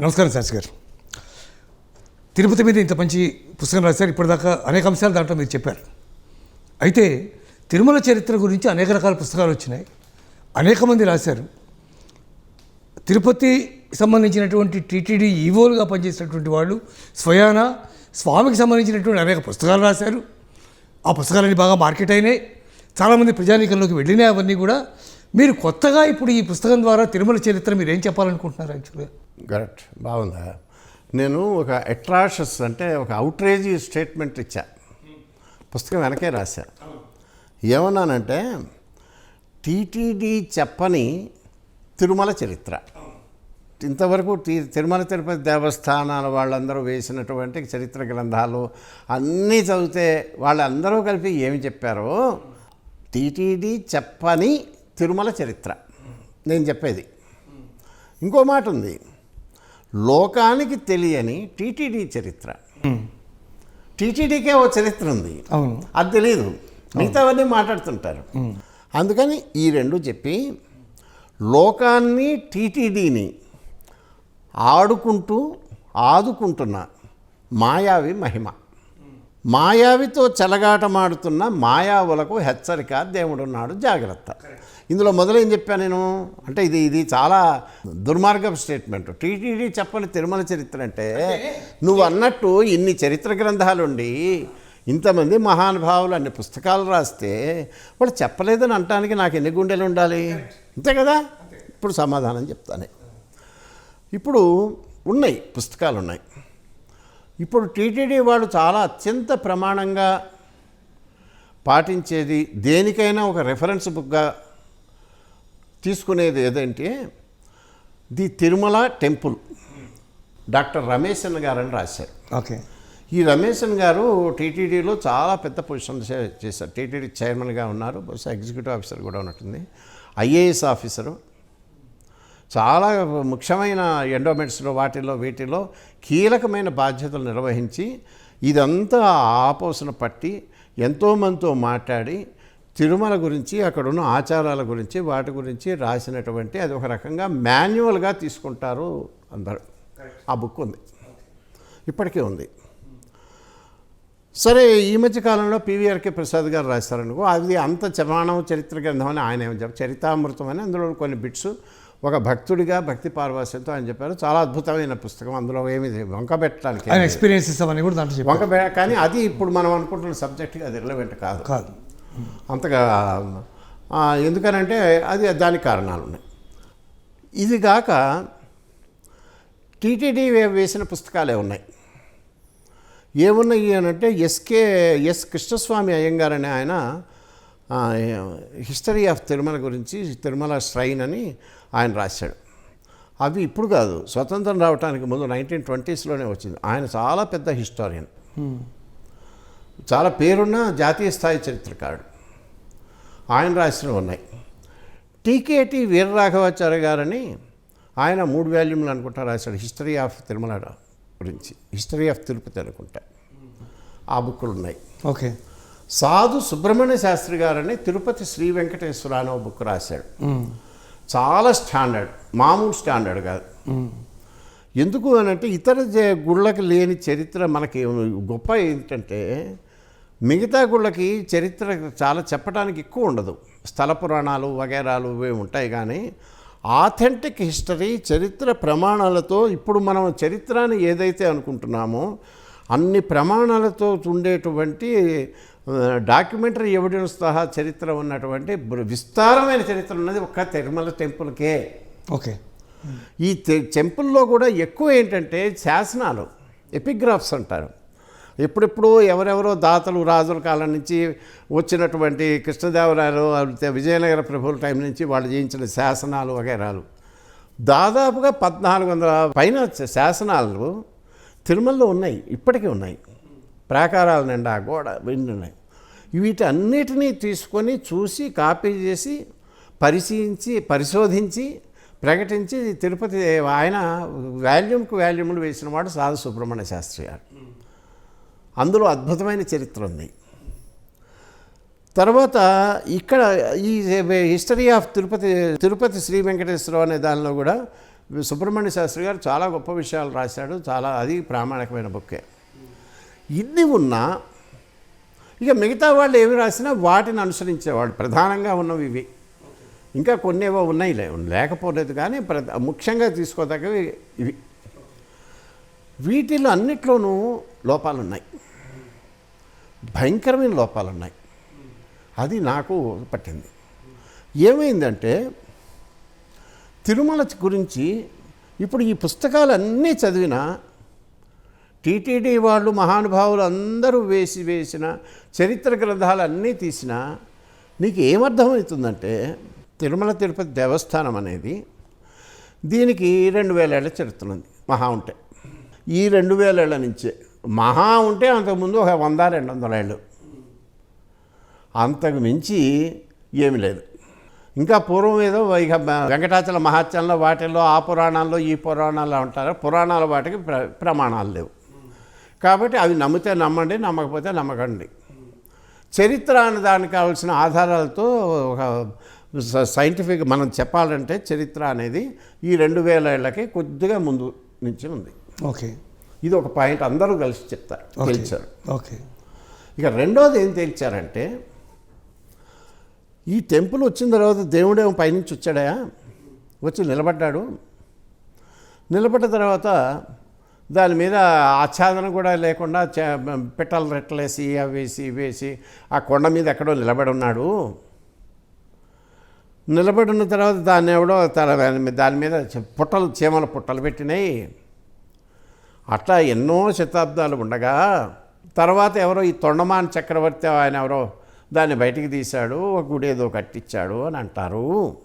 నమస్కారం శాస్త్రి గారు తిరుపతి మీద ఇంత మంచి పుస్తకం రాశారు ఇప్పటిదాకా అనేక అంశాలు దాంట్లో మీరు చెప్పారు. అయితే తిరుమల చరిత్ర గురించి అనేక రకాల పుస్తకాలు వచ్చినాయి. అనేక మంది రాశారు. తిరుపతి సంబంధించినటువంటి టీటీడీ ఈవోలుగా పనిచేసినటువంటి వాళ్ళు స్వయాన స్వామికి సంబంధించినటువంటి అనేక పుస్తకాలు రాశారు. ఆ పుస్తకాలన్నీ బాగా మార్కెట్ అయినాయి. చాలామంది ప్రజానీకంలోకి వెళ్ళినాయి అవన్నీ కూడా. మీరు కొత్తగా ఇప్పుడు ఈ పుస్తకం ద్వారా తిరుమల చరిత్ర మీరు ఏం చెప్పాలనుకుంటున్నారు యాక్చువల్గా? కరెక్ట్ బాగుందా? నేను ఒక అట్రాషస్ అంటే ఒక అవుట్రేజీ స్టేట్మెంట్ ఇచ్చా. పుస్తకం వెనకే రాశా. ఏమన్నానంటే టీటీడీ చెప్పని తిరుమల చరిత్ర. ఇంతవరకు టీ తిరుమల తిరుపతి దేవస్థానాల వాళ్ళందరూ వేసినటువంటి చరిత్ర గ్రంథాలు అన్నీ చదివితే వాళ్ళందరూ కలిపి ఏమి చెప్పారో? టీటీడీ చెప్పని తిరుమల చరిత్ర. నేను చెప్పేది. ఇంకో మాట ఉంది లోకానికి తెలియని టీటీడీ చరిత్ర. టీటీడీకే ఓ చరిత్ర ఉంది. అవును. అది తెలియదు మిగతావన్నీ మాట్లాడుతుంటారు. అందుకని ఈ రెండు చెప్పి లోకాన్ని టీటీడీని ఆడుకుంటూ ఆదుకుంటున్న మాయావి మహిమ. మాయావితో చెలగాటమాడుతున్న మాయావులకు హెచ్చరిక దేవుడున్నాడు జాగ్రత్త. ఇందులో మొదలేం చెప్పాను నేను? అంటే ఇది ఇది చాలా దుర్మార్గపు స్టేట్మెంట్. టీటీడీ చెప్పని తిరుమల చరిత్ర అంటే నువ్వు అన్నట్టు ఇన్ని చరిత్ర గ్రంథాలుండి ఇంతమంది మహానుభావులు అన్ని పుస్తకాలు రాస్తే వాళ్ళు చెప్పలేదని అనటానికి నాకు ఎన్ని గుండెలు ఉండాలి? అంతే కదా? ఇప్పుడు సమాధానం చెప్తాను. ఇప్పుడు ఉన్నాయి పుస్తకాలు ఉన్నాయి ఇప్పుడు టీటీడీ వాళ్ళు చాలా అత్యంత ప్రమాణంగా పాటించేది దేనికైనా ఒక రెఫరెన్స్ బుక్గా తీసుకునేది ఏదంటే the Tirumala temple. Doctor Rameshan గారని రాశారు. ఓకే. ఈ రమేశన్ గారు టీటీడీలో చాలా పెద్ద పొజిషన్ చేశారు. టీటీడీ చైర్మన్గా ఉన్నారు. బహుశా ఎగ్జిక్యూటివ్ ఆఫీసర్ కూడా ఉన్నట్టుంది. ఐఏఎస్ ఆఫీసరు చాలా ముఖ్యమైన ఎండోమెంట్స్లో వాటిల్లో వీటిల్లో కీలకమైన బాధ్యతలు నిర్వహించి ఇదంతా ఆపోసన పట్టి ఎంతోమందితో మాట్లాడి తిరుమల గురించి అక్కడున్న ఆచారాల గురించి వాటి గురించి రాసినటువంటి అది ఒక రకంగా మాన్యువల్గా తీసుకుంటారు అందరూ. ఆ బుక్ ఉంది. ఇప్పటికీ ఉంది. సరే ఈ మధ్య కాలంలో పివిఆర్కే ప్రసాద్ గారు రాశారనుకో అది అంత చమానం చరిత్ర గ్రంథం అని ఆయన ఏమని చెప్పారు చరితామృతం అని అందులో కొన్ని బిట్స్ ఒక భక్తుడిగా భక్తి పార్వాస్యంతో ఆయన చెప్పారు. చాలా అద్భుతమైన పుస్తకం. అందులో ఏమి వంక పెట్టడానికి ఆయన ఎక్స్పీరియన్సెస్ అవన్నీ కూడా దాంట్లో వంక కానీ అది ఇప్పుడు మనం అనుకుంటున్న సబ్జెక్ట్గా అది రిలవెంట్ కాదు. కాదు. అంతగా ఎందుకనంటే అది దానికి కారణాలు ఉన్నాయి. ఇది కాక టీటీడీ వేసిన పుస్తకాలే ఉన్నాయి. ఏమున్నాయి అని అంటే ఎస్కే ఎస్ కృష్ణస్వామి అయ్యంగార్ అనే ఆయన హిస్టరీ ఆఫ్ తిరుమల గురించి తిరుమల శ్రైన్ అని ఆయన రాశాడు. అవి ఇప్పుడు కాదు స్వతంత్రం రావడానికి ముందు నైన్టీన్ ట్వంటీస్లోనే వచ్చింది. ఆయన చాలా పెద్ద హిస్టారియన్. చాలా పేరున్న జాతీయ స్థాయి చరిత్రకారుడు. ఆయన రాసినవి ఉన్నాయి. టీకేటి వీరరాఘవాచార్య గారని ఆయన మూడు వాల్యూమ్లు అనుకుంటా రాశాడు హిస్టరీ ఆఫ్ తిరుమల గురించి. హిస్టరీ ఆఫ్ తిరుపతి అనుకుంటా. ఆ బుక్కులు ఉన్నాయి. ఓకే. సాధు సుబ్రహ్మణ్య శాస్త్రి గారని తిరుపతి శ్రీ వెంకటేశ్వర అనే బుక్ రాశాడు. చాలా స్టాండర్డ్ మామూలు స్టాండర్డ్ కాదు. ఎందుకు అని అంటే ఇతర గుళ్ళకి లేని చరిత్ర మనకి గొప్ప ఏంటంటే మిగతా గుళ్ళకి చరిత్ర చాలా చెప్పడానికి ఎక్కువ ఉండదు. స్థల పురాణాలు వగేరాలు ఇవి ఉంటాయి కానీ ఆథెంటిక్ హిస్టరీ చరిత్ర ప్రమాణాలతో ఇప్పుడు మనం చరిత్రని ఏదైతే అనుకుంటున్నామో అన్ని ప్రమాణాలతో ఉండేటువంటి డాక్యుమెంటరీ ఎవిడెన్స్ సహా చరిత్ర ఉన్నటువంటి విస్తారమైన చరిత్ర ఉన్నది ఒక్క తిరుమల టెంపుల్కే. ఓకే. ఈ టెంపుల్లో కూడా ఎక్కువ ఏంటంటే శాసనాలు ఎపిగ్రాఫ్స్ అంటారు. ఎప్పుడెప్పుడు ఎవరెవరో దాతలు రాజుల కాలం నుంచి వచ్చినటువంటి కృష్ణదేవరాయలు అయితే విజయనగర ప్రభువుల టైం నుంచి వాళ్ళు చేయించిన శాసనాలు వగైరాలు. దాదాపుగా పద్నాలుగు వందల పైన శాసనాలు తిరుమలలో ఉన్నాయి ఇప్పటికీ ఉన్నాయి. ప్రాకారాల నిండా గోడ ఉన్నాయి. వీటన్నిటినీ తీసుకొని చూసి కాపీ చేసి పరిశీలించి పరిశోధించి ప్రకటించి తిరుపతి ఆయన వాల్యూమ్కు వాల్యూములు వేసిన వాడు సాధు సుబ్రహ్మణ్య శాస్త్రి గారు. అందులో అద్భుతమైన చరిత్ర ఉంది. తర్వాత ఇక్కడ ఈ హిస్టరీ ఆఫ్ తిరుపతి తిరుపతి శ్రీ వెంకటేశ్వర అనే దానిలో కూడా సుబ్రహ్మణ్య శాస్త్రి గారు చాలా గొప్ప విషయాలు రాశాడు. చాలా అది ప్రామాణికమైన బుక్కే. ఇన్ని ఉన్నా ఇక మిగతా వాళ్ళు ఏమి రాసినా వాటిని అనుసరించేవాళ్ళు. ప్రధానంగా ఉన్నవి ఇవి. ఇంకా కొన్ని ఏవో ఉన్నాయి. లేకపోలేదు కానీ ప్ర ముఖ్యంగా తీసుకోదగ్గవి ఇవి. వీటిలో అన్నిట్లోనూ లోపాలు ఉన్నాయి భయంకరమైన లోపాలు ఉన్నాయి అది నాకు పట్టింది. ఏమైందంటే తిరుమల గురించి ఇప్పుడు ఈ పుస్తకాలన్నీ చదివినా టీటీడీ వాళ్ళు మహానుభావులు అందరూ వేసి వేసిన చరిత్ర గ్రంథాలు అన్నీ తీసినా నీకు ఏమర్థమవుతుందంటే తిరుమల తిరుపతి దేవస్థానం అనేది దీనికి రెండు వేలేళ్ళ చరిత్ర ఉంది మహా ఉంటే. ఈ రెండు వేలేళ్ళ నుంచే. మహా ఉంటే అంతకుముందు ఒక వంద రెండు వందల ఏళ్ళు. అంతకు మించి ఏమి లేదు. ఇంకా పూర్వం ఏదో ఇక వెంకటాచల మహాత్యంలో వాటిల్లో ఆ పురాణాల్లో ఈ పురాణాల్లో ఉంటారు పురాణాల వాటికి ప్ర ప్రమాణాలు లేవు. కాబట్టి అవి నమ్మితే నమ్మండి నమ్మకపోతే నమ్మకండి. చరిత్ర అనే దానికి కావాల్సిన ఆధారాలతో ఒక స- సైంటిఫిక్ మనం చెప్పాలంటే చరిత్ర అనేది ఈ రెండు వేల ఏళ్ళకి కొద్దిగా ముందు నుంచి ఉంది. ఓకే. ఇది ఒక పాయింట్ అందరూ కలిసి చెప్తారు ఓకే. తెలిచారు. ఓకే. ఇక రెండోది ఏం తేల్చారంటే ఈ టెంపుల్ వచ్చిన తర్వాత దేవుడేమో పైనుంచి వచ్చాడా? వచ్చి నిలబడ్డాడు. నిలబడ్డ తర్వాత దాని మీద ఆచ్ఛాదన కూడా లేకుండా పిట్టలు రెట్టలేసి అవి వేసి వేసి ఆ కొండ మీద ఎక్కడో నిలబడి ఉన్నాడు. నిలబడి ఉన్న తర్వాత దాన్ని ఎవడో తన దాని మీద- పుట్టలు చీమల పుట్టలు పెట్టినాయి. అట్లా ఎన్నో శతాబ్దాలు ఉండగా తర్వాత ఎవరో ఈ తొండమాన్ చక్రవర్తి ఆయన ఎవరో దాన్ని బయటికి తీశాడు ఒక గుడి ఏదో కట్టించాడు అని అంటారు.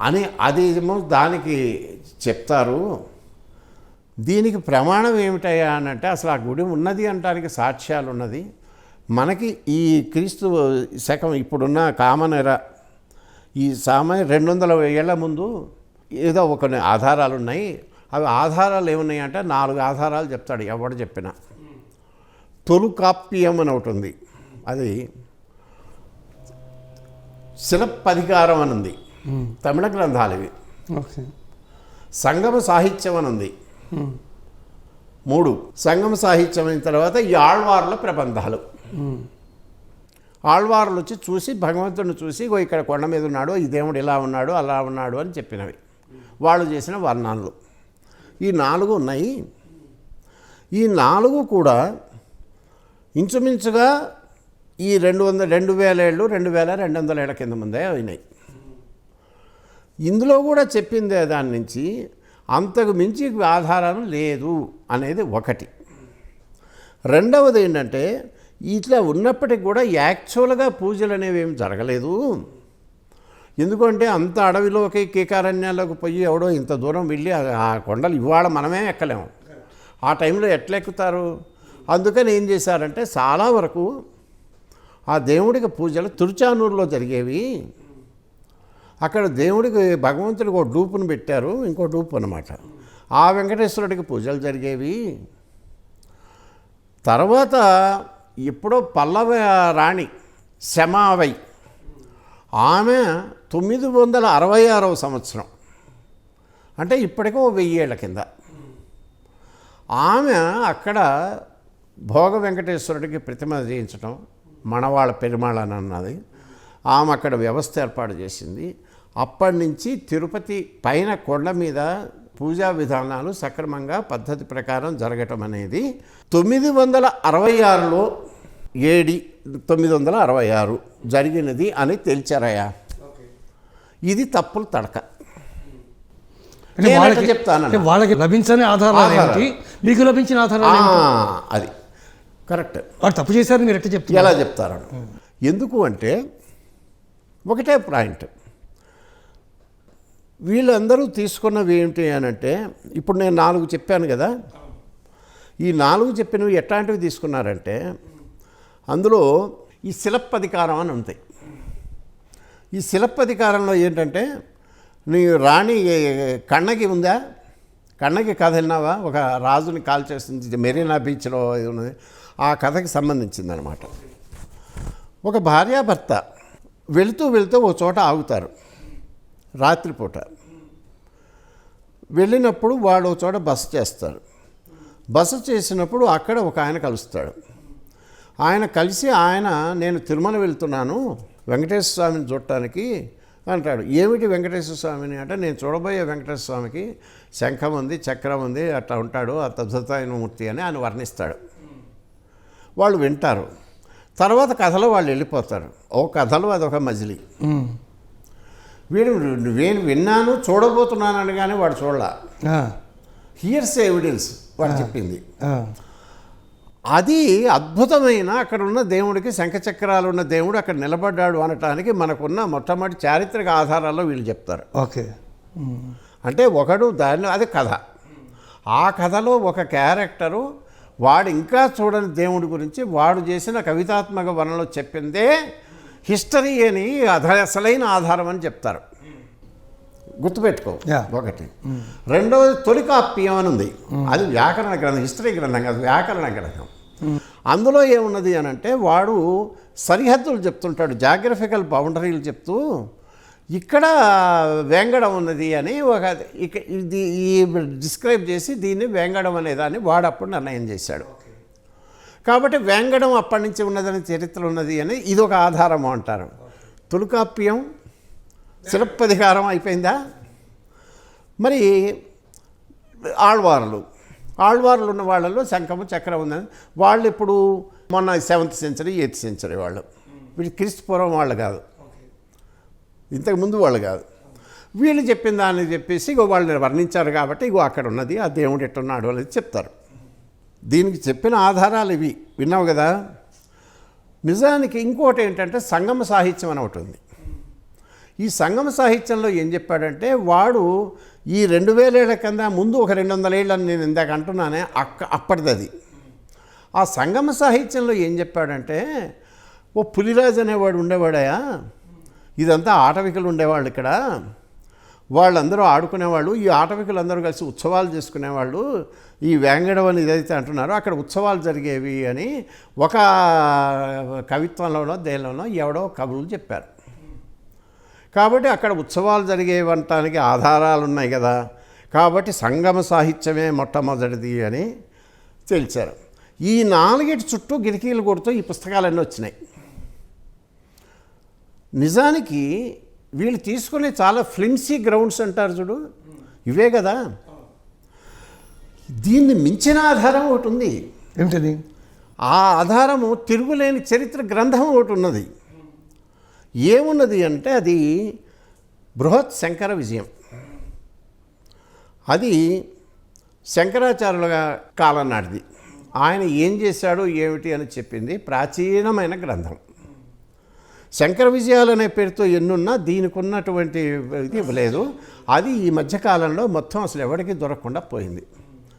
అని అది ఏమో దానికి చెప్తారు. దీనికి ప్రమాణం ఏమిటయ్యా అని అంటే అసలు ఆ గుడి ఉన్నది అనడానికి సాక్ష్యాలు ఉన్నది. మనకి ఈ క్రీస్తు శకం ఇప్పుడున్న కామన్ ఎరా ఈ సామాన్య రెండు వందల ఏళ్ళ ముందు ఏదో ఒక ఆధారాలు ఉన్నాయి. అవి ఆధారాలు ఏమున్నాయి అంటే నాలుగు ఆధారాలు చెప్తాడు ఎవడు చెప్పినా. తొలుకాప్యం అని ఒకటి ఉంది. అది శిలప్పధికారం అని ఉంది. తమిళ గ్రంథాలు ఇవి. సంగమ సాహిత్యం అని ఉంది. మూడు. సంగమ సాహిత్యం అయిన తర్వాత ఈ ఆళ్వార్ల ప్రబంధాలు. ఆళ్వార్లు వచ్చి చూసి భగవంతుడిని చూసి ఇక్కడ కొండ మీద ఉన్నాడు ఈ దేవుడు ఇలా ఉన్నాడు అలా ఉన్నాడు అని చెప్పినవి. వాళ్ళు చేసిన వర్ణనలు. ఈ నాలుగు ఉన్నాయి. ఈ నాలుగు కూడా ఇంచుమించుగా ఈ రెండు వందల రెండు వేల ఏళ్ళు రెండు వేల రెండు వందల ఏళ్ళ కింద ముందే అయినాయి. ఇందులో కూడా చెప్పిందే దాని నుంచి అంతకు మించి ఆధారం లేదు అనేది ఒకటి. రెండవది ఏంటంటే ఇట్లా ఉన్నప్పటికి కూడా యాక్చువల్గా పూజలు అనేవి ఏమి జరగలేదు. ఎందుకంటే అంత అడవిలోకి కీకారణ్యాలకు పోయి ఎవడో ఇంత దూరం వెళ్ళి ఆ- కొండలు ఇవాళ మనమే ఎక్కలేము. ఆ టైంలో ఎట్లా ఎక్కుతారు అందుకని ఏం చేశారంటే చాలా వరకు ఆ దేవుడికి పూజలు తురుచానూరులో జరిగేవి. అక్కడ దేవుడికి భగవంతుడికి ఒక డూపును పెట్టారు ఇంకో డూపు అనమాట ఆ వెంకటేశ్వరుడికి పూజలు జరిగేవి. తర్వాత ఎప్పుడో పల్లవ రాణి శమావై ఆమె తొమ్మిది వందల అరవై ఆరవ సంవత్సరం. అంటే ఇప్పటికో ఓ ఏళ్ళ కింద. ఆమె అక్కడ భోగ వెంకటేశ్వరుడికి ప్రతిమ చేయించడం మనవాళ్ళ పెరుమాళ అని అన్నది. ఆమె అక్కడ వ్యవస్థ ఏర్పాటు చేసింది. అప్పటి నుంచి తిరుపతి పైన కొండ మీద పూజా విధానాలు సక్రమంగా పద్ధతి ప్రకారం జరగటం అనేది తొమ్మిది వందల అరవై ఆరులో ఏడి తొమ్మిది వందల అరవై ఆరు జరిగినది అని తెలిచారయ్యా. ఇది తప్పులు తడక. నేను వాళ్ళకి లభించని ఆధారాలు మీకు లభించిన ఆధారాలు? అది. కరెక్ట్. వాడు తప్పు చేశారని మీరు ఎట్లా చెప్తున్నారు? ఎలా చెప్తారని? ఎందుకు అంటే ఒకటే పాయింట్. వీళ్ళందరూ తీసుకున్నవి ఏమిటి అని అంటే ఇప్పుడు నేను నాలుగు చెప్పాను కదా ఈ నాలుగు చెప్పినవి ఎట్లాంటివి తీసుకున్నారంటే అందులో ఈ శిలప్పధికారం అని ఉంటాయి ఈ శిలప్పధికారంలో ఏంటంటే నీ రాణి కన్నకి ఉందా? కన్నకి కథ విన్నావా? ఒక రాజుని కాల్ చేసింది మెరీనా బీచ్లో ఉన్నది. ఆ కథకి సంబంధించిందనమాట ఒక భార్యాభర్త వెళుతూ వెళుతూ ఒక చోట ఆగుతారు. రాత్రిపూట. వెళ్ళినప్పుడు వాడు చోట బస చేస్తాడు. బస చేసినప్పుడు అక్కడ ఒక ఆయన కలుస్తాడు. ఆయన కలిసి ఆయన నేను తిరుమల వెళ్తున్నాను వెంకటేశ్వర స్వామిని చూడటానికి అంటాడు. ఏమిటి వెంకటేశ్వర స్వామిని? అంటే నేను చూడబోయే వెంకటేశ్వర స్వామికి శంఖం ఉంది చక్రం ఉంది అట్లా ఉంటాడు ఆ అద్భుతమైన మూర్తి అని ఆయన వర్ణిస్తాడు. వాళ్ళు వింటారు. తర్వాత కథలో వాళ్ళు వెళ్ళిపోతారు. ఓ కథలో అదొక మజిలీ. వీడు నేను విన్నాను చూడబోతున్నాను అనగానే వాడు చూడాల. హియర్స్ ఎవిడెన్స్ వాడు చెప్పింది. అది అద్భుతమైన అక్కడ ఉన్న దేవుడికి శంఖచక్రాలు ఉన్న దేవుడు అక్కడ నిలబడ్డాడు అనటానికి మనకున్న మొట్టమొదటి చారిత్రక ఆధారాల్లో వీళ్ళు చెప్తారు. ఓకే. అంటే ఒకడు దాన్ని అది కథ. ఆ కథలో ఒక క్యారెక్టరు వాడు ఇంకా చూడని దేవుడి గురించి వాడు చేసిన కవితాత్మక వర్ణలో చెప్పిందే హిస్టరీ అని అసలైన ఆధారం అని చెప్తారు. గుర్తుపెట్టుకో. ఒకటి. రెండవది తొలికాప్యం అని ఉంది. అది వ్యాకరణ గ్రంథం హిస్టరీ గ్రంథం కాదు వ్యాకరణ గ్రంథం. అందులో ఏమున్నది అని అంటే వాడు సరిహద్దులు చెప్తుంటాడు జాగ్రఫికల్ బౌండరీలు చెప్తూ ఇక్కడ వేంగడం ఉన్నది అని ఒక ఇక ఇది ఈ డిస్క్రైబ్ చేసి దీన్ని వేంగడం అనేదాన్ని వాడు అప్పుడు నిర్ణయం చేశాడు. కాబట్టి వేంగడం అప్పటి నుంచి ఉన్నదని చరిత్ర ఉన్నది అని ఇది ఒక ఆధారం అంటారు. తొలికాప్యం శిలప్పధికారం అయిపోయిందా? మరి ఆళ్వార్లు ఆళ్వార్లు ఉన్న వాళ్ళలో శంఖము చక్రం ఉందని వాళ్ళు ఇప్పుడు మొన్న సెవెంత్ సెంచరీ ఎయిత్ సెంచరీ వాళ్ళు. వీళ్ళు క్రీస్తుపూర్వం వాళ్ళు కాదు. ఇంతకు ముందు వాళ్ళు కాదు. వీళ్ళు చెప్పిన దాన్ని చెప్పేసి ఇగో వాళ్ళు వర్ణించారు కాబట్టి ఇగో అక్కడ ఉన్నది ఆ దేవుడు ఎట్టున్నాడు అనేది చెప్తారు. దీనికి చెప్పిన ఆధారాలు ఇవి. విన్నావు కదా? నిజానికి ఇంకోటి ఏంటంటే సంగమ సాహిత్యం అని ఒకటి ఉంది. ఈ సంగమ సాహిత్యంలో ఏం చెప్పాడంటే వాడు ఈ రెండు వేలేళ్ళ కింద ముందు ఒక రెండు వందల ఏళ్ళని నేను ఇందాక అంటున్నానే అక్క అప్పటిది అది ఆ సంగమ సాహిత్యంలో ఏం చెప్పాడంటే ఓ పులిరాజు అనేవాడు ఉండేవాడయా? ఇదంతా ఆటవికలు ఉండేవాళ్ళు ఇక్కడ. వాళ్ళందరూ ఆడుకునేవాళ్ళు ఈ ఆటవికులందరూ కలిసి ఉత్సవాలు చేసుకునేవాళ్ళు. ఈ వేంగడం అని ఏదైతే అంటున్నారో అక్కడ ఉత్సవాలు జరిగేవి అని ఒక కవిత్వంలోనో దేనిలోనో ఎవడో కబుర్లు చెప్పారు. కాబట్టి అక్కడ ఉత్సవాలు జరిగేవంటానికి ఆధారాలు ఉన్నాయి కదా. కాబట్టి సంగమ సాహిత్యమే మొట్టమొదటిది అని తెలిసారు ఈ నాలుగిటి చుట్టూ గిరికీలు కొడుతూ ఈ పుస్తకాలన్నీ వచ్చినాయి. నిజానికి వీళ్ళు తీసుకునే చాలా ఫ్లిమ్సీ గ్రౌండ్స్ అంటారు చూడు. ఇవే కదా. దీన్ని మించిన ఆధారం ఒకటి ఉంది. ఏమిటది? ఆ ఆధారము తిరుగులేని చరిత్ర గ్రంథం ఒకటి ఉన్నది. ఏమున్నది అంటే అది బృహత్ శంకర విజయం. అది శంకరాచార్యుల కాలం నాటిది. ఆయన ఏం చేశాడు ఏమిటి అని చెప్పింది. ప్రాచీనమైన గ్రంథం. శంకర విజయాలు అనే పేరుతో ఎన్నున్నా దీనికి ఉన్నటువంటి ఇది లేదు. అది ఈ మధ్యకాలంలో మొత్తం అసలు ఎవరికి దొరకకుండా పోయింది.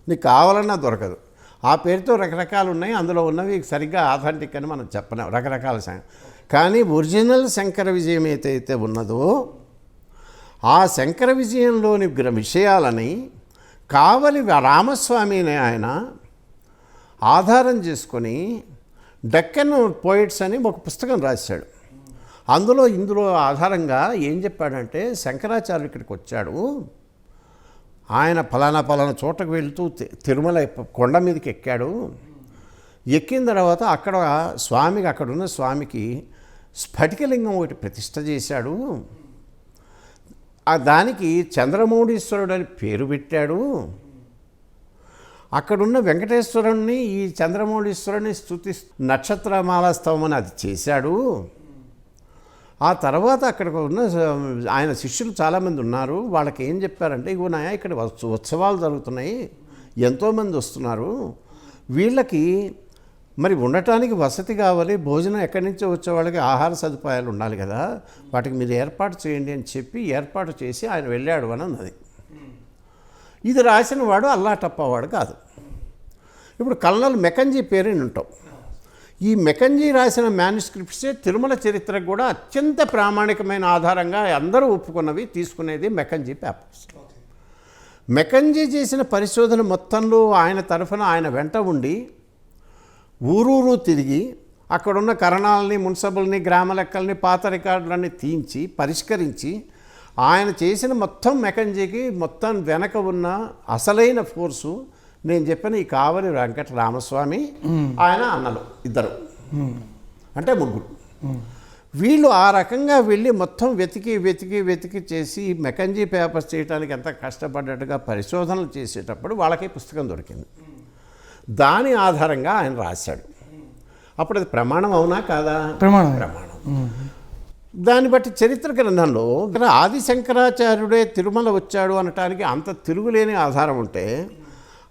నీకు కావాలన్నా దొరకదు. ఆ పేరుతో రకరకాలు ఉన్నాయి. అందులో ఉన్నవి సరిగ్గా ఆథెంటిక్ అని మనం చెప్పలేం. రకరకాల కానీ ఒరిజినల్ శంకర విజయం ఏదైతే ఉన్నదో ఆ శంకర విజయంలోని విషయాలని కావలి రామస్వామి అనే ఆయన ఆధారం చేసుకొని డెక్కన్ పోయిట్స్ అని ఒక పుస్తకం రాశాడు. అందులో ఇందులో ఆధారంగా ఏం చెప్పాడంటే శంకరాచార్య ఇక్కడికి వచ్చాడు. ఆయన ఫలానా ఫలానా చోటకు వెళ్తూ తి- తిరుమల కొండ మీదకి ఎక్కాడు. ఎక్కిన తర్వాత అక్కడ స్వామికి అక్కడున్న స్వామికి స్ఫటికలింగం ఒకటి ప్రతిష్ట చేశాడు. దానికి చంద్రమౌళీశ్వరుడు అని పేరు పెట్టాడు. అక్కడున్న వెంకటేశ్వరుణ్ణి ఈ చంద్రమౌళీశ్వరుని స్థుతి నక్షత్రమాల స్తవం అని అది చేశాడు. ఆ తర్వాత అక్కడ ఉన్న ఆయన శిష్యులు చాలామంది ఉన్నారు. వాళ్ళకి ఏం చెప్పారంటే ఇగో నాయ ఇక్కడ ఉత్సవాలు జరుగుతున్నాయి. ఎంతోమంది వస్తున్నారు. వీళ్ళకి మరి ఉండటానికి వసతి కావాలి. భోజనం ఎక్కడి నుంచో వచ్చే వాళ్ళకి ఆహార సదుపాయాలు ఉండాలి కదా. వాటికి మీరు ఏర్పాటు చేయండి అని చెప్పి ఏర్పాటు చేసి ఆయన వెళ్ళాడు అని అన్నది. ఇది రాసిన వాడు అల్లాటప్పవాడు కాదు. ఇప్పుడు కల్నల్ మెకంజీ పేరు ఉంటాం. ఈ మెకంజీ రాసిన మ్యానుస్క్రిప్ట్సే తిరుమల చరిత్రకు కూడా అత్యంత ప్రామాణికమైన ఆధారంగా అందరూ ఒప్పుకున్నవి తీసుకునేది మెకంజీ పేపర్స్ మెకంజీ చేసిన పరిశోధన మొత్తంలో ఆయన తరఫున ఆయన వెంట ఉండి ఊరూరు తిరిగి అక్కడున్న కరణాలని మున్సబుల్ని గ్రామ లెక్కల్ని పాత రికార్డులన్నీ తీయించి పరిష్కరించి ఆయన చేసిన మొత్తం మెకంజీకి మొత్తం వెనక ఉన్న అసలైన ఫోర్సు నేను చెప్పిన ఈ కావలి వెంకట రామస్వామి ఆయన అన్నలు ఇద్దరు. అంటే ముగ్గురు. వీళ్ళు ఆ రకంగా వెళ్ళి మొత్తం వెతికి వెతికి వెతికి చేసి మెకంజీ పేపర్స్ చేయడానికి ఎంత కష్టపడ్డట్టుగా పరిశోధనలు చేసేటప్పుడు వాళ్ళకి పుస్తకం దొరికింది. దాని ఆధారంగా ఆయన రాశాడు. అప్పుడు అది ప్రమాణం అవునా కాదా? ప్రమాణం ప్రమాణం. దాన్ని బట్టి చరిత్ర గ్రంథంలో ఆది శంకరాచార్యుడే తిరుమల వచ్చాడు అనటానికి అంత తిరుగులేని ఆధారం ఉంటే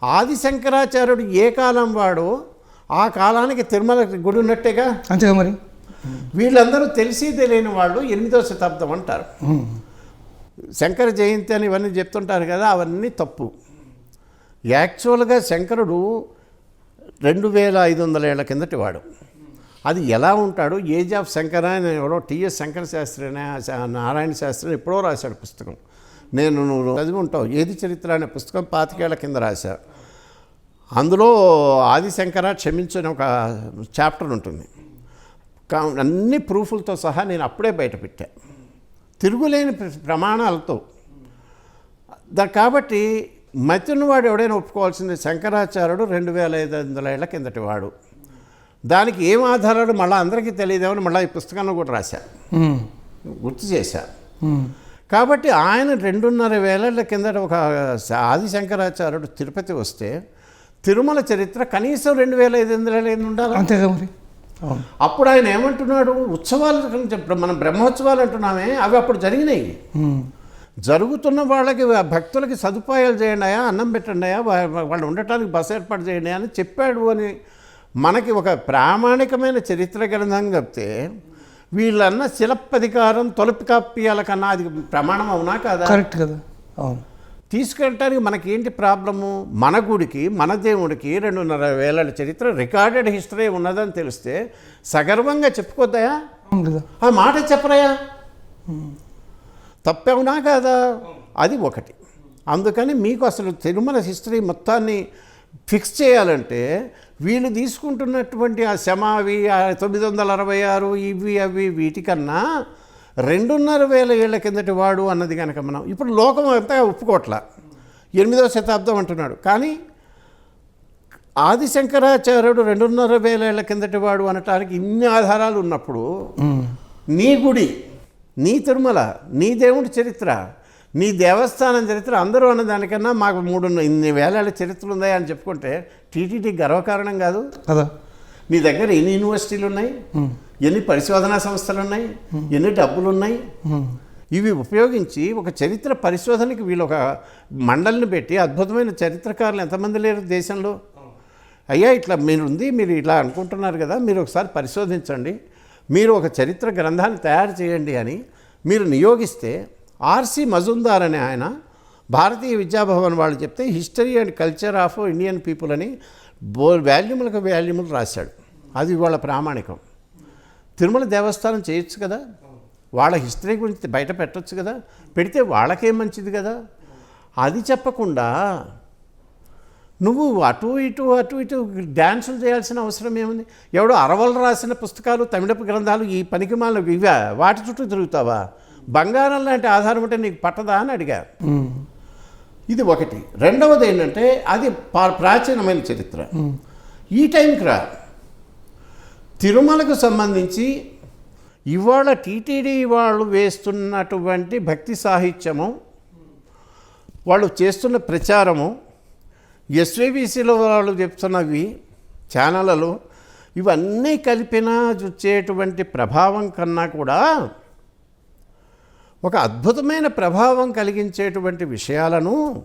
ఆది శంకరాచార్యుడు ఏ కాలం వాడో ఆ కాలానికి తిరుమల గుడి ఉన్నట్టేగా? అంతేగా మరి. వీళ్ళందరూ తెలిసి తెలియని వాళ్ళు ఎనిమిదో శతాబ్దం అంటారు. శంకర జయంతి అని ఇవన్నీ చెప్తుంటారు కదా అవన్నీ తప్పు. యాక్చువల్గా శంకరుడు రెండు వేల ఐదు వందల ఏళ్ళ కిందటి వాడు. అది ఎలా ఉంటాడు? ఏజ్ ఆఫ్ శంకర అని ఎవరో టిఎస్ శంకర శాస్త్రి అనే నారాయణ శాస్త్రి ఎప్పుడో రాశాడు పుస్తకం. నేను నువ్వు చదివి ఉంటావు. ఏది చరిత్ర అనే పుస్తకం పాతికేళ్ళ కింద రాశారు అందులో ఆదిశంకర క్షమించని ఒక చాప్టర్ ఉంటుంది. కా- అన్ని ప్రూఫ్లతో సహా నేను అప్పుడే బయటపెట్టా తిరుగులేని ప్ర- ప్రమాణాలతో. దా కాబట్టి మతిన్నవాడు ఎవడైనా ఒప్పుకోవాల్సింది శంకరాచార్యుడు రెండు వేల ఐదు వందల ఏళ్ళ కిందటి వాడు. దానికి ఏం ఆధారాలు మళ్ళీ అందరికీ తెలియదేమని మళ్ళీ ఈ పుస్తకంలో కూడా రాశా. గుర్తు చేశా. కాబట్టి ఆయన రెండున్నర వేల కిందట ఒక ఆది శంకరాచార్యుడు తిరుపతి వస్తే తిరుమల చరిత్ర కనీసం రెండు వేల ఐదు వందల ఉండాలి? అంతేగా మరి. అప్పుడు ఆయన ఏమంటున్నాడు? ఉత్సవాలు మనం బ్రహ్మోత్సవాలు అంటున్నామే. అవి అప్పుడు జరిగినాయి. జరుగుతున్న వాళ్ళకి భక్తులకి సదుపాయాలు చేయండి అయ్యా అన్నం పెట్టండి అయ్యా వా- వాళ్ళు ఉండటానికి బస్సు ఏర్పాటు చేయండి అని చెప్పాడు అని మనకి ఒక ప్రామాణికమైన చరిత్ర గ్రంథం చెప్తే వీళ్ళన్న శిలప్పధికారం తొలపి కాప్యాల కన్నా అది ప్రమాణం అవునా కాదా? కరెక్ట్ కదా. అవును. తీసుకెళ్ళటానికి మనకేంటి ప్రాబ్లము? మన గుడికి మన దేవుడికి రెండున్నర వేల చరిత్ర రికార్డెడ్ హిస్టరీ ఉన్నదని తెలిస్తే సగర్వంగా చెప్పుకోద్దాయా? ఆ మాట చెప్పరయా? తప్పేవునా కాదా? అది ఒకటి. అందుకని మీకు అసలు తిరుమల హిస్టరీ మొత్తాన్ని ఫిక్స్ చేయాలంటే వీళ్ళు తీసుకుంటున్నటువంటి ఆ శమావి తొమ్మిది వందల అరవై ఆరు ఇవి అవి వీటికన్నా రెండున్నర వేల ఏళ్ళ కిందటి వాడు అన్నది కనుక మనం ఇప్పుడు లోకం అంతా ఒప్పుకోట్ల ఎనిమిదవ శతాబ్దం అంటున్నాడు కానీ ఆదిశంకరాచార్యుడు రెండున్నర వేల ఏళ్ళ కిందటి వాడు అనటానికి ఇన్ని ఆధారాలు ఉన్నప్పుడు. నీ గుడి నీ తిరుమల నీ దేవుడి చరిత్ర నీ దేవస్థానం చరిత్ర అందరూ అన్న దానికన్నా మాకు మూడు ఇన్ని వేల చరిత్ర ఉందా అని చెప్పుకుంటే టీటీడీ గర్వకారణం కాదు. కదా? నీ దగ్గర ఎన్ని యూనివర్సిటీలు ఉన్నాయి? ఎన్ని పరిశోధనా సంస్థలు ఉన్నాయి ఎన్ని డబ్బులు ఉన్నాయి. ఇవి ఉపయోగించి ఒక చరిత్ర పరిశోధనకి వీళ్ళు ఒక మండలిని పెట్టి అద్భుతమైన చరిత్రకారులు ఎంతమంది లేరు దేశంలో? అయ్యా ఇట్లా మీరు ఉంది మీరు ఇలా అనుకుంటున్నారు కదా మీరు ఒకసారి పరిశోధించండి. మీరు ఒక చరిత్ర గ్రంథాన్ని తయారు చేయండి అని మీరు నియోగిస్తే ఆర్సి మజుందార్ అనే ఆయన భారతీయ విద్యాభవన్ వాళ్ళు చెప్తే history and culture of Indian people అని బో వాల్యూములకు వాల్యూములు రాశాడు. అది వాళ్ళ ప్రామాణికం. తిరుమల దేవస్థానం చేయొచ్చు కదా? వాళ్ళ హిస్టరీ గురించి బయట పెట్టొచ్చు కదా? పెడితే వాళ్ళకేం మంచిది కదా? అది చెప్పకుండా నువ్వు అటు ఇటు అటు ఇటు డ్యాన్సులు చేయాల్సిన అవసరం ఏముంది? ఎవడో అరవలు రాసిన పుస్తకాలు తమిళపు గ్రంథాలు ఈ పనికి పనికిమాల ఇవా. వాటి చుట్టూ తిరుగుతావా? బంగారం లాంటి ఆధారం ఉంటే నీకు పట్టదా అని అడిగా ఉమ్. ఇది ఒకటి. రెండవది ఏంటంటే అది ప్రాచీనమైన చరిత్ర. ఈ టైంకి రా. తిరుమలకు సంబంధించి ఇవాళ టీటీడీ వాళ్ళు వేస్తున్నటువంటి భక్తి సాహిత్యము వాళ్ళు చేస్తున్న ప్రచారము ఎస్వీబీసీలో వాళ్ళు చెప్తున్నవి ఛానళ్ళలో ఇవన్నీ కలిపిన చూచేటువంటి ప్రభావం కన్నా కూడా ఒక అద్భుతమైన ప్రభావం కలిగించేటువంటి విషయాలను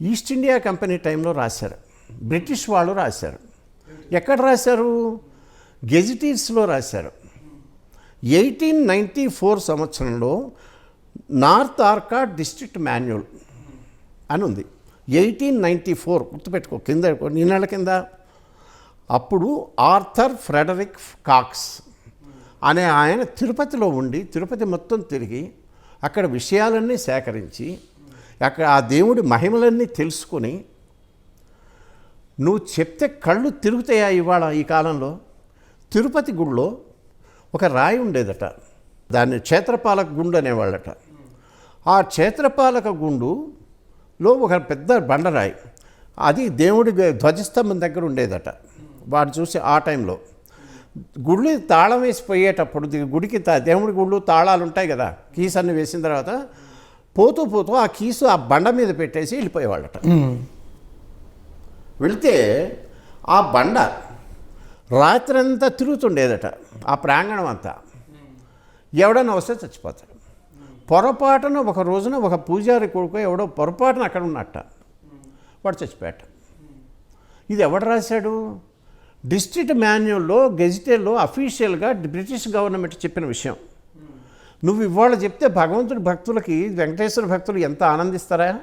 ఈస్ట్ ఇండియా కంపెనీ టైంలో రాశారు. బ్రిటిష్ వాళ్ళు రాశారు. ఎక్కడ రాశారు? గెజిటీస్లో రాశారు. ఎయిటీన్ నైంటీ ఫోర్ సంవత్సరంలో నార్త్ ఆర్కాడ్ డిస్ట్రిక్ట్ మాన్యువల్ అని ఉంది. ఎయిటీన్ నైంటీ ఫోర్ గుర్తుపెట్టుకో కింద నెల కింద. అప్పుడు ఆర్థర్ ఫ్రెడరిక్ కాక్స్ అనే ఆయన తిరుపతిలో ఉండి తిరుపతి మొత్తం తిరిగి అక్కడ విషయాలన్నీ సేకరించి అక్కడ ఆ దేవుడి మహిమలన్నీ తెలుసుకొని నువ్వు చెప్తే కళ్ళు తిరుగుతాయా ఇవాళ ఈ కాలంలో? తిరుపతి గుడిలో ఒక రాయి ఉండేదట. దాన్ని క్షేత్రపాలక గుండు అనేవాళ్ళట. ఆ క్షేత్రపాలక గుండులో ఒక పెద్ద బండరాయి. అది దేవుడి ధ్వజస్తంభం దగ్గర ఉండేదట. వాడు చూసి ఆ టైంలో. గుళ్ళు తాళం వేసి పోయేటప్పుడు గుడికి తా- దేవుడి గుళ్ళు తాళాలు ఉంటాయి కదా కీస్ అన్ని వేసిన తర్వాత పోతూ పోతూ ఆ కీసు ఆ బండ మీద పెట్టేసి వెళ్ళిపోయేవాళ్ళట. వెళితే ఆ బండ రాత్రంతా తిరుగుతుండేదట ఆ ప్రాంగణం అంతా. ఎవడన్నా వస్తే చచ్చిపోతాడు. పొరపాటున ఒక రోజున ఒక పూజారి కొడుకు ఎవడో పొరపాటున అక్కడ ఉన్నట్ట. వాడు చచ్చిపోయాట. ఇది ఎవడు రాశాడు? డిస్ట్రిక్ట్ మాన్యువల్లో గెజిటేల్లో అఫీషియల్గా బ్రిటిష్ గవర్నమెంట్ చెప్పిన విషయం. నువ్వు ఇవాళ చెప్తే భగవంతుడి భక్తులకి వెంకటేశ్వర భక్తులు ఎంత ఆనందిస్తారా?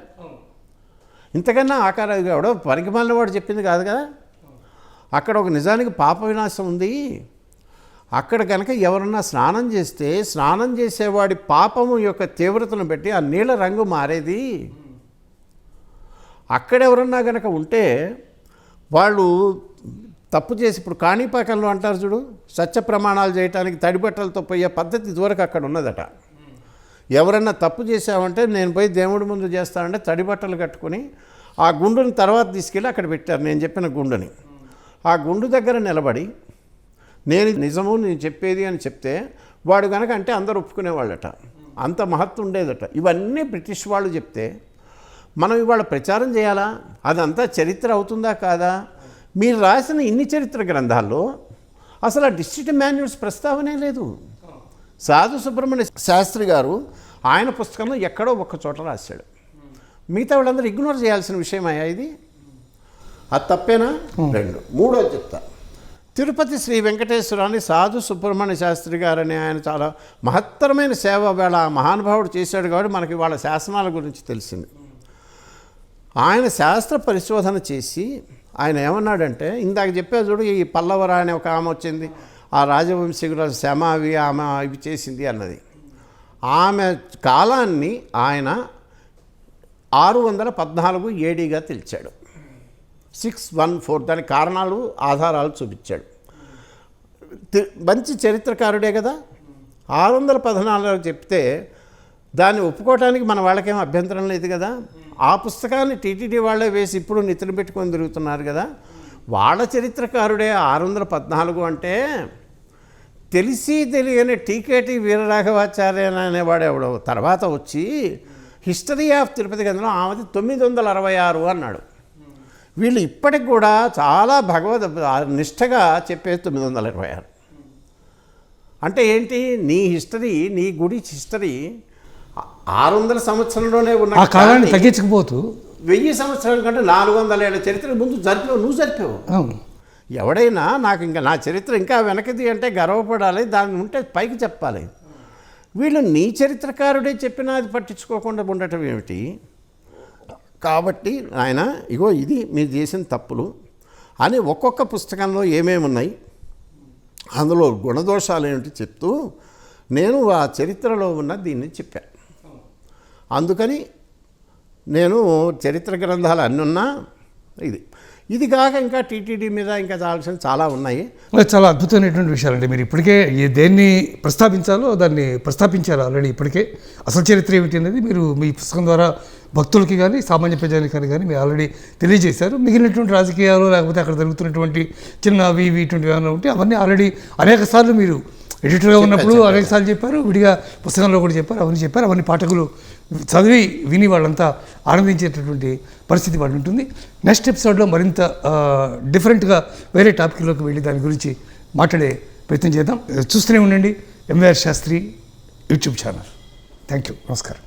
ఇంతకన్నా ఆకార ఎవడో పరిగమాలిన వాడు చెప్పింది కాదు కదా? అక్కడ ఒక నిజానికి పాప వినాశం ఉంది. అక్కడ కనుక ఎవరన్నా స్నానం చేస్తే స్నానం చేసేవాడి పాపము యొక్క తీవ్రతను బట్టి ఆ నీళ్ళ రంగు మారేది. అక్కడ ఎవరన్నా కనుక ఉంటే వాళ్ళు తప్పు చేసి ఇప్పుడు కాణిపాకంలో అంటారు చూడు సత్య ప్రమాణాలు చేయడానికి తడిబట్టలతో పోయే పద్ధతి ఇదివరకు అక్కడ ఉన్నదట. ఎవరన్నా తప్పు చేసావంటే నేను పోయి దేవుడి ముందు చేస్తానంటే తడి బట్టలు కట్టుకొని ఆ గుండుని తర్వాత తీసుకెళ్ళి అక్కడ పెట్టారు నేను చెప్పిన గుండుని. ఆ గుండు దగ్గర నిలబడి నేను నిజము నేను చెప్పేది అని చెప్తే వాడు కనుక అంటే అందరూ ఒప్పుకునేవాళ్ళట. అంత మహత్తు ఉండేదట. ఇవన్నీ బ్రిటిష్ వాళ్ళు చెప్తే మనం ఇవాళ ప్రచారం చేయాలా? అదంతా చరిత్ర అవుతుందా కాదా? మీరు రాసిన ఇన్ని చరిత్ర గ్రంథాల్లో అసలు ఆ డిస్ట్రిక్ట్ మాన్యువల్స్ ప్రస్తావనే లేదు. సాధు సుబ్రహ్మణ్య శాస్త్రి గారు ఆయన పుస్తకంలో ఎక్కడో ఒక్క చోట రాశాడు. మిగతా వాళ్ళందరూ ఇగ్నోర్ చేయాల్సిన విషయం అయ్యా ఇది? అది తప్పేనా? రెండు. మూడోది చెప్తా. తిరుపతి శ్రీ వెంకటేశ్వరాన్ని సాధు సుబ్రహ్మణ్య శాస్త్రి గారని ఆయన చాలా మహత్తరమైన సేవ వేళ ఆ మహానుభావుడు చేశాడు కాబట్టి మనకి వాళ్ళ శాసనాల గురించి తెలిసింది. ఆయన శాస్త్ర పరిశోధన చేసి ఆయన ఏమన్నాడంటే ఇందాక చెప్పే చూడు ఈ పల్లవర అనే ఒక ఆమె వచ్చింది. ఆ రాజవంశీకుల శమ అవి ఆమె ఇవి చేసింది అన్నది. ఆమె కాలాన్ని ఆయన ఆరు వందల పద్నాలుగు ఏడీగా తెలిచాడు. సిక్స్ వన్ ఫోర్ దాని కారణాలు ఆధారాలు చూపించాడు. మంచి చరిత్రకారుడే కదా. ఆరు వందల పద్నాలుగు చెప్తే దాన్ని ఒప్పుకోవటానికి మన వాళ్ళకేం అభ్యంతరం లేదు కదా. ఆ పుస్తకాన్ని టీటీడీ వాళ్ళే వేసి ఇప్పుడు నిద్ర పెట్టుకొని తిరుగుతున్నారు కదా. వాళ్ళ చరిత్రకారుడే ఆరు వందల పద్నాలుగు అంటే తెలిసి తెలియని టీకేటి వీరరాఘవాచార్య అనేవాడు ఎవడో. తర్వాత వచ్చి హిస్టరీ ఆఫ్ తిరుపతి గ్రంథంలో ఆమెది తొమ్మిది వందల అరవై ఆరు అన్నాడు. వీళ్ళు ఇప్పటికి కూడా చాలా భగవద్ నిష్టగా చెప్పేది తొమ్మిది వందల ఇరవై ఆరు అంటే ఏంటి? నీ హిస్టరీ నీ గుడి హిస్టరీ ఆరు వందల సంవత్సరంలోనే ఉన్న ఆ కాలాన్ని తగ్గించకపోతూ వెయ్యి సంవత్సరాల కంటే నాలుగు వందల ఏళ్ళ చరిత్ర ముందు జరిపావు నువ్వు జరిపావు. ఎవడైనా నాకు ఇంకా నా చరిత్ర ఇంకా వెనకది అంటే గర్వపడాలి దాన్ని ఉంటే పైకి చెప్పాలి. వీళ్ళు నీ చరిత్రకారుడే చెప్పినా అది పట్టించుకోకుండా ఉండటం ఏమిటి? కాబట్టి ఆయన ఇగో ఇది మీరు చేసిన తప్పులు అని ఒక్కొక్క పుస్తకంలో ఏమేమి ఉన్నాయి? అందులో గుణదోషాలు ఏమిటి చెప్తూ నేను ఆ చరిత్రలో ఉన్న దీన్ని చెప్పాను అందుకని నేను చరిత్ర గ్రంథాలు అన్నీ ఉన్నా ఇది. ఇది కాక ఇంకా టీటీడీ మీద ఇంకా చాలాల్సిన చాలా ఉన్నాయి. చాలా అద్భుతమైనటువంటి విషయాలండి. మీరు ఇప్పటికే ఏ దేన్ని ప్రస్తావించాలో దాన్ని ప్రస్తావించారు ఆల్రెడీ ఇప్పటికే. అసలు చరిత్ర ఏమిటి అనేది మీరు మీ పుస్తకం ద్వారా భక్తులకి కానీ సామాన్య ప్రజానికానికి కానీ మీరు ఆల్రెడీ తెలియజేశారు. మిగిలినటువంటి రాజకీయాలు లేకపోతే అక్కడ జరుగుతున్నటువంటి చిన్న అవి ఇవి ఇటువంటి ఏమైనా ఉంటే అవన్నీ ఆల్రెడీ అనేక సార్లు మీరు ఎడిటర్గా ఉన్నప్పుడు అనేక సార్లు చెప్పారు విడిగా పుస్తకంలో కూడా చెప్పారు అవన్నీ చెప్పారు. అవన్నీ పాఠకులు చదివి విని వాళ్ళంతా ఆనందించేటటువంటి పరిస్థితి వాళ్ళు ఉంటుంది. నెక్స్ట్ ఎపిసోడ్లో మరింత డిఫరెంట్గా వేరే టాపిక్లోకి వెళ్ళి దాని గురించి మాట్లాడే ప్రయత్నం చేద్దాం. చూస్తూనే ఉండండి. MVR Sastry YouTube channel. Thank you నమస్కారం.